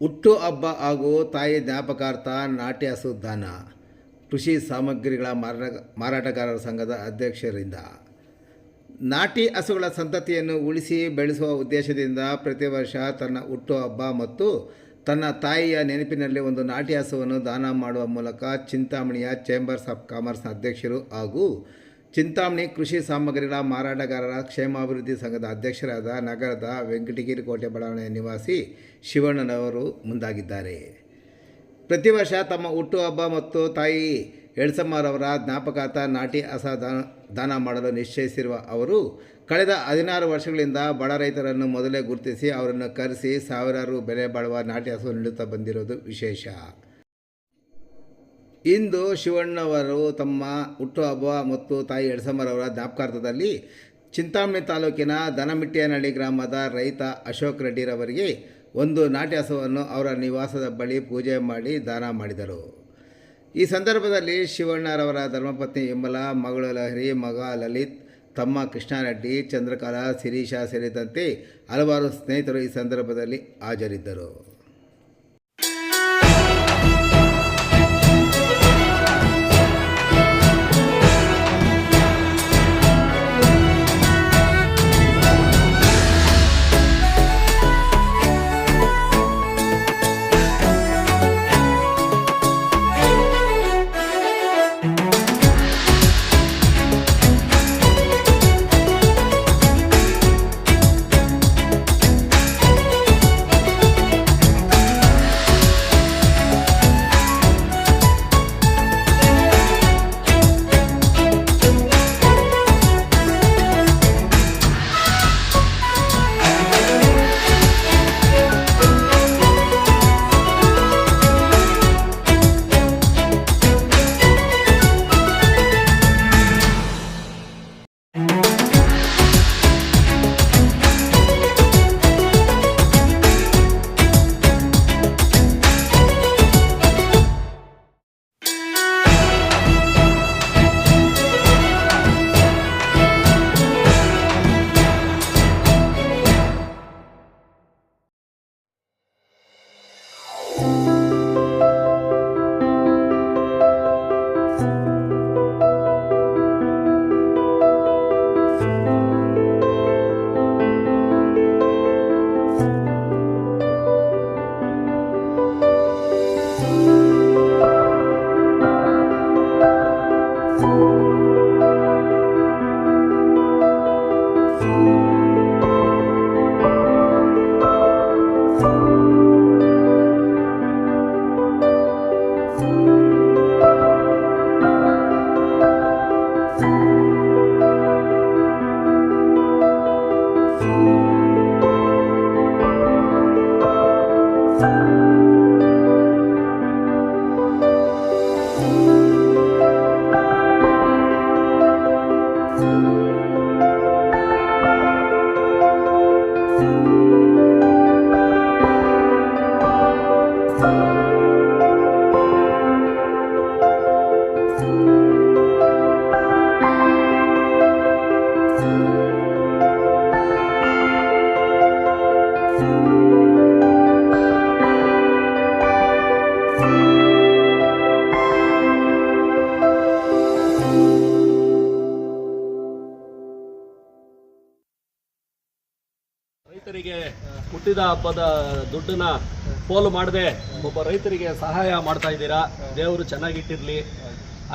ಹುಟ್ಟು ಹಬ್ಬ ಹಾಗೂ ತಾಯಿ ಜ್ಞಾಪಕಾರ್ಥ ನಾಟಿ ಹಸು ದಾನ ಕೃಷಿ ಸಾಮಗ್ರಿಗಳ ಮಾರಾಟ, ಮಾರಾಟಗಾರರ ಸಂಘದ ಅಧ್ಯಕ್ಷರಿಂದ. ನಾಟಿ ಹಸುಗಳ ಸಂತತಿಯನ್ನು ಉಳಿಸಿ ಬೆಳೆಸುವ ಉದ್ದೇಶದಿಂದ ಪ್ರತಿ ವರ್ಷ ತನ್ನ ಹುಟ್ಟುಹಬ್ಬ ಮತ್ತು ತನ್ನ ತಾಯಿಯ ನೆನಪಿನಲ್ಲಿ ಒಂದು ನಾಟಿ ಹಸುವನ್ನು ದಾನ ಮಾಡುವ ಮೂಲಕ ಚಿಂತಾಮಣಿಯ ಚೇಂಬರ್ಸ್ ಆಫ್ ಕಾಮರ್ಸ್ನ ಅಧ್ಯಕ್ಷರು ಹಾಗೂ ಚಿಂತಾಮಣಿ ಕೃಷಿ ಸಾಮಗ್ರಿಗಳ ಮಾರಾಟಗಾರರ ಕ್ಷೇಮಾಭಿವೃದ್ಧಿ ಸಂಘದ ಅಧ್ಯಕ್ಷರಾದ ನಗರದ ವೆಂಕಟಗಿರಿ ಕೋಟೆ ಬಡಾವಣೆಯ ನಿವಾಸಿ ಶಿವಣ್ಣನವರು ಮುಂದಾಗಿದ್ದಾರೆ. ಪ್ರತಿ ವರ್ಷ ತಮ್ಮ ಹುಟ್ಟುಹಬ್ಬ ಮತ್ತು ತಾಯಿ ಎಳ್ಸಮ್ಮರವರ ಜ್ಞಾಪಕಾತ ನಾಟಿ ಹಸ ದಾನ ಮಾಡಲು ನಿಶ್ಚಯಿಸಿರುವ ಅವರು, ಕಳೆದ ಹದಿನಾರು ವರ್ಷಗಳಿಂದ ಬಡ ರೈತರನ್ನು ಮೊದಲೇ ಗುರುತಿಸಿ ಅವರನ್ನು ಕರೆಸಿ ಸಾವಿರಾರು ಬೆಲೆ ಬಾಳುವ ನಾಟಿ ಹಸು ನೀಡುತ್ತಾ ಬಂದಿರೋದು ವಿಶೇಷ. ಇಂದು ಶಿವಣ್ಣವರು ತಮ್ಮ ಹುಟ್ಟುಹಬ್ಬ ಮತ್ತು ತಾಯಿ ಎಡಸಮ್ಮರವರ ಜ್ಞಾಪಕಾರ್ಥದಲ್ಲಿ ಚಿಂತಾಮಣಿ ತಾಲೂಕಿನ ದನಮಿಟ್ಟಿಯನಹಳ್ಳಿ ಗ್ರಾಮದ ರೈತ ಅಶೋಕ್ ರೆಡ್ಡಿರವರಿಗೆ ಒಂದು ನಾಟ್ಯ ಹಸುವನ್ನು ಅವರ ನಿವಾಸದ ಬಳಿ ಪೂಜೆ ಮಾಡಿ ದಾನ ಮಾಡಿದರು. ಈ ಸಂದರ್ಭದಲ್ಲಿ ಶಿವಣ್ಣರವರ ಧರ್ಮಪತ್ನಿ ವಿಮಲ, ಮಗಳು ಲಹರಿ, ಮಗ ಲಲಿತ್, ತಮ್ಮ ಕೃಷ್ಣಾರೆಡ್ಡಿ, ಚಂದ್ರಕಲಾ, ಶಿರೀಷ ಸೇರಿದಂತೆ ಹಲವಾರು ಸ್ನೇಹಿತರು ಈ ಸಂದರ್ಭದಲ್ಲಿ ಹಾಜರಿದ್ದರು. ಹುಟ್ಟಿದ ಹಬ್ಬದ ದುಡ್ಡನ್ನ ಪೋಲು ಮಾಡದೆ ಒಬ್ಬ ರೈತರಿಗೆ ಸಹಾಯ ಮಾಡ್ತಾ ಇದ್ದೀರಾ? ದೇವರು ಚೆನ್ನಾಗಿಟ್ಟಿರ್ಲಿ.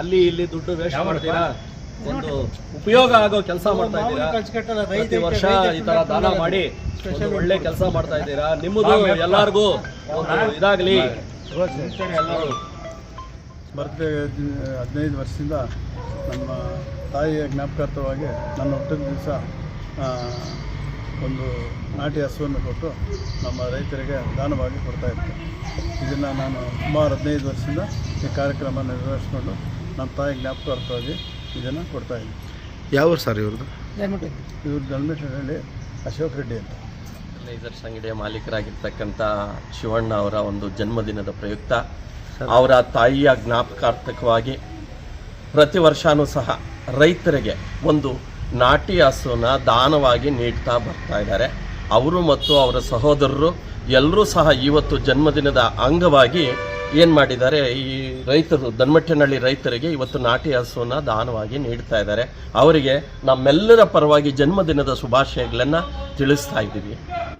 ಅಲ್ಲಿ ಇಲ್ಲಿ ದುಡ್ಡು ವೇಸ್ಟ್ ಮಾಡ್ತೀರಾ? ಒಂದು ಉಪಯೋಗ ಆಗೋ ಕೆಲಸ ಮಾಡ್ತಾ ಇದ್ದೀರಾ? ಪ್ರತಿ ವರ್ಷ ಈ ತರ ದಾನ ಮಾಡಿ ಒಂದು ಒಳ್ಳೆ ಕೆಲಸ ಮಾಡ್ತಾ ಇದ್ದೀರಾ? ನಿಮ್ಮದು ಎಲ್ಲಾರ್ಗೂ ಒಂದು ಇದಾಗ್ಲಿ. ಎಲ್ಲರೂ. ಬರ್ತ್ಡೇ ಹದಿನೈದು ವರ್ಷದಿಂದ ನಮ್ಮ ತಾಯಿಯ ಜ್ಞಾಪಕಾರ್ಥವಾಗಿ ನನ್ನ ಹುಟ್ಟಿದ ದಿವಸ ಒಂದು ನಾಟಿ ಹಸುವನ್ನು ಕೊಟ್ಟು ನಮ್ಮ ರೈತರಿಗೆ ದಾನವಾಗಿ ಕೊಡ್ತಾ ಇದ್ದೆ. ಇದನ್ನು ನಾನು ಸುಮಾರು ಹದಿನೈದು ವರ್ಷದಿಂದ ಈ ಕಾರ್ಯಕ್ರಮ ನಿರ್ವಹಿಸ್ಕೊಂಡು ನಮ್ಮ ತಾಯಿ ಜ್ಞಾಪಕಾರ್ಥವಾಗಿ ಇದನ್ನು ಕೊಡ್ತಾ ಇದ್ದೀನಿ ಯಾವ ಸರ್ ಇವ್ರದ್ದು? ಇವರು ಧರ್ಮೇಶ್ವರಹಳ್ಳಿ ಅಶೋಕ್ ರೆಡ್ಡಿ ಅಂತ. ಲೈಸರ್ಸ್ ಅಂಗಡಿಯ ಮಾಲೀಕರಾಗಿರ್ತಕ್ಕಂಥ ಶಿವಣ್ಣ ಅವರ ಒಂದು ಜನ್ಮದಿನದ ಪ್ರಯುಕ್ತ. ಅವರ ತಾಯಿಯ ಜ್ಞಾಪಕಾರ್ಥಕವಾಗಿ ಪ್ರತಿ ವರ್ಷವೂ ಸಹ ರೈತರಿಗೆ ಒಂದು ನಾಟಿ ಹಸುನ ದಾನವಾಗಿ ನೀಡ್ತಾ ಬರ್ತಾ ಇದ್ದಾರೆ. ಅವರು ಮತ್ತು ಅವರ ಸಹೋದರರು ಎಲ್ಲರೂ ಸಹ ಇವತ್ತು ಜನ್ಮದಿನದ ಅಂಗವಾಗಿ ಏನು ಮಾಡಿದ್ದಾರೆ, ಈ ರೈತರು ದನ್ಮಟ್ಟನಹಳ್ಳಿ ರೈತರಿಗೆ ಇವತ್ತು ನಾಟಿ ಹಸುವನ್ನು ದಾನವಾಗಿ ನೀಡ್ತಾ ಇದ್ದಾರೆ. ಅವರಿಗೆ ನಮ್ಮೆಲ್ಲರ ಪರವಾಗಿ ಜನ್ಮದಿನದ ಶುಭಾಶಯಗಳನ್ನು ತಿಳಿಸ್ತಾ ಇದ್ದೀವಿ.